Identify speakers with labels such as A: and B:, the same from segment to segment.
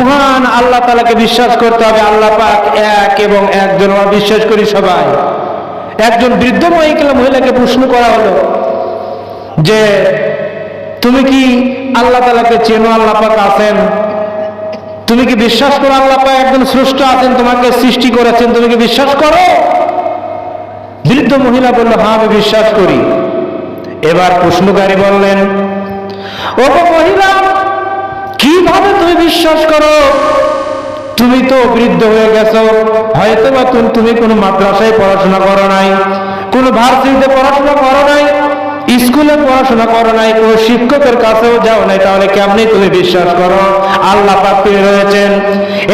A: মহান আল্লাহ তালাকে বিশ্বাস করতে হবে। আল্লাহ পাক এক এবং একজন। আমরা বিশ্বাস করি সবাই। একজন বৃদ্ধ মহিলা মহিলাকে প্রশ্ন করা হলো যে, তুমি কি আল্লাহ তালাকে চেনো? আল্লাহ পাক আছেন। তুমি কি বিশ্বাস করো আল্লাহ পাক একজন স্রষ্ট আছেন? তোমাকে সৃষ্টি করেছেন। তুমি কি বিশ্বাস করো? বৃদ্ধ মহিলা বলল হ্যাঁ আমি বিশ্বাস করি। এবার প্রশ্নকারী বললেন ও মহিলা কীভাবে তুমি বিশ্বাস করো? তুমি তো বৃদ্ধ হয়ে গেছো। হয়তো বা তুমি কোনো মাদ্রাসায় পড়াশোনা করো নাই, কোনো ভার্সিটিতে পড়াশোনা করো নাই, স্কুলে পড়াশোনা করো নাই, কোনো শিক্ষকের কাছেও যাও নাই, তাহলে কেমনি তুমি বিশ্বাস করো? আল্লাহ তিনি রয়েছেন।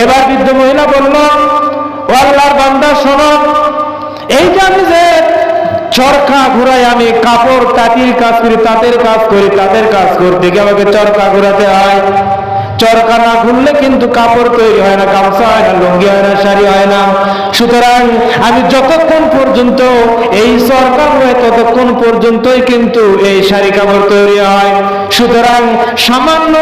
A: এবার বৃদ্ধ মহিলা বলল, ও আল্লাহর বান্দা, শোনো, এই যে আমি যে চরকা ঘুরাই, আমি কাপড়, তাঁতির কাজ করি, তাঁতের কাজ করি, তাঁতের কাজ করতে গিয়ে আমাকে চরকা ঘুরাতে হয়। চরকা না ঘুরলে কিন্তু কাপড় তৈরি হয় না, গামছা হয় না, লুঙ্গি হয় না, শাড়ি হয় না। সুতরাং আমি যতক্ষণ পর্যন্ত এই সরকার ঘুরাই ততক্ষণ পর্যন্তই কিন্তু এই শাড়ি কাপড় তৈরি হয়। সুতরাং সামান্য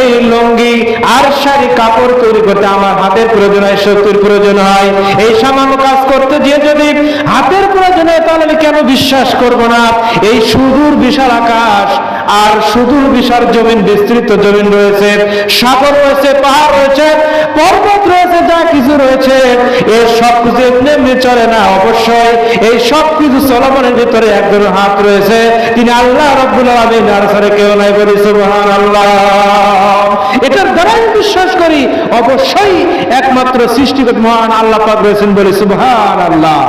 A: এই লুঙ্গি আর শাড়ি কাপড় তৈরি করতে আমার হাতের প্রয়োজন হয়, শক্তির প্রয়োজন হয়। এই সামান্য কাজ করতে গিয়ে যদি হাতের প্রয়োজন হয় তাহলে আমি কেন বিশ্বাস করব না? এই সুদূর বিশাল আকাশ আর সুদূর বিশাল জমিন, বিস্তৃত জমিন রয়েছে। সাগর রয়েছে, পাহাড় রয়েছে, পর্বত রয়েছে, যা কিছু রয়েছে। এর সব কিছু এমনি এমনি চলে না, অবশ্যই। এই সব কিছু চলমানের ভিতরে একজন হাত রয়েছে। তিনি আল্লাহ রব্বুল আলমিন, আর কেউ নাই বলি সুবহান আল্লাহ এটার দ্বারা আমি বিশ্বাস করি, অবশ্যই একমাত্র সৃষ্টিগত মহান আল্লাহ পাক রয়েছেন বলে সুবহান আল্লাহ